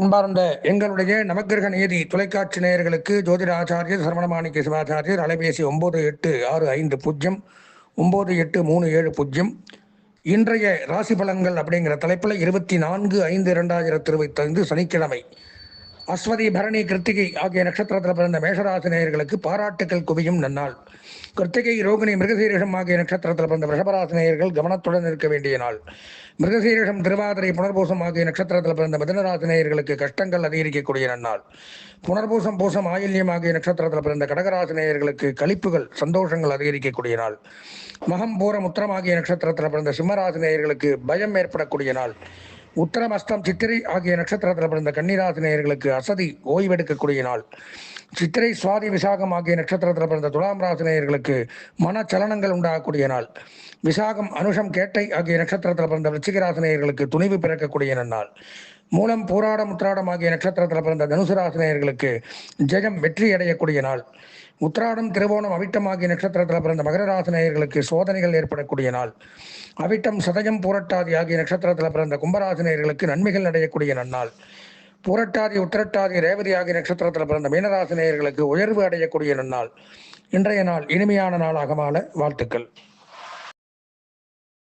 அன்பார்ந்த எங்களுடைய நவக்கிரக நியதி தொலைக்காட்சி நேயர்களுக்கு ஜோதிட ஆச்சாரியர் சரவணமாணிக்க சிவாச்சாரியர் அலைபேசி ஒம்பது எட்டு ஆறு ஐந்து பூஜ்ஜியம் ஒம்பது எட்டு மூணு ஏழு பூஜ்ஜியம். இன்றைய ராசி பலன்கள் அப்படிங்கிற தலைப்பில் இருபத்தி நான்கு ஐந்து இரண்டாயிரத்தி இருபத்தைந்து சனிக்கிழமை. அஸ்வதி பரணி கிருத்திகை ஆகிய நட்சத்திரத்தில் பிறந்த மேஷராசி நேயர்களுக்கு பாராட்டுக்கள் குவியும் நன்னாள். கிருத்திகை ரோகிணி மிருகசீரிஷம் ஆகிய நட்சத்திரத்தில் பிறந்த ரிஷபராசி நேயர்கள் கவனத்துடன் இருக்க வேண்டிய நாள். மிருகசீரிஷம் திருவாதிரை புனர்பூசம் ஆகிய நட்சத்திரத்தில் பிறந்த மிதனராசி நேயர்களுக்கு கஷ்டங்கள் அதிகரிக்கக்கூடிய நன்னாள். புனர்பூசம் பூசம் ஆயில்யம் ஆகிய நட்சத்திரத்தில் பிறந்த கடகராசி நேயர்களுக்கு கழிப்புகள் சந்தோஷங்கள் அதிகரிக்கக்கூடிய நாள். மகம் பூரம் உத்தரம் ஆகிய நட்சத்திரத்தில் பிறந்த சிம்மராசி நேயர்களுக்கு பயம் ஏற்படக்கூடிய நாள். உத்தரம் அஸ்தம் சித்திரை ஆகிய நட்சத்திரத்தில் பிறந்த கன்னிராசி நேயர்களுக்கு அசதி ஓய்வெடுக்கக்கூடிய நாள். சித்திரை சுவாதி விசாகம் ஆகிய நட்சத்திரத்தில் பிறந்த துலாம் ராசி நேயர்களுக்கு மனச்சலனங்கள் உண்டாகக்கூடிய நாள். விசாகம் அனுஷம் கேட்டை ஆகிய நட்சத்திரத்தில் பிறந்த விருச்சிகராசி நேயர்களுக்கு துணிவு பிறக்கக்கூடிய நன்னாள் மூலம் போராடம் முற்றாடம் ஆகிய நட்சத்திரத்தில் பிறந்த தனுசு ஜெயம் வெற்றி அடையக்கூடிய நாள். உத்திராடம் திருவோணம் அவிட்டம் ஆகிய நட்சத்திரத்தில் பிறந்த மகர ராசினியர்களுக்கு சோதனைகள் ஏற்படக்கூடிய நாள். அவிட்டம் சதயம் பூரட்டாதி ஆகிய நட்சத்திரத்தில் பிறந்த கும்பராசினியர்களுக்கு நன்மைகள் அடையக்கூடிய நன்னாள். பூரட்டாதி உத்திரட்டாதி ரேவதி ஆகிய நட்சத்திரத்தில் பிறந்த மீனராசினியர்களுக்கு உயர்வு அடையக்கூடிய நன்னாள். இன்றைய நாள் இனிமையான நாளாக மாற வாழ்த்துக்கள்.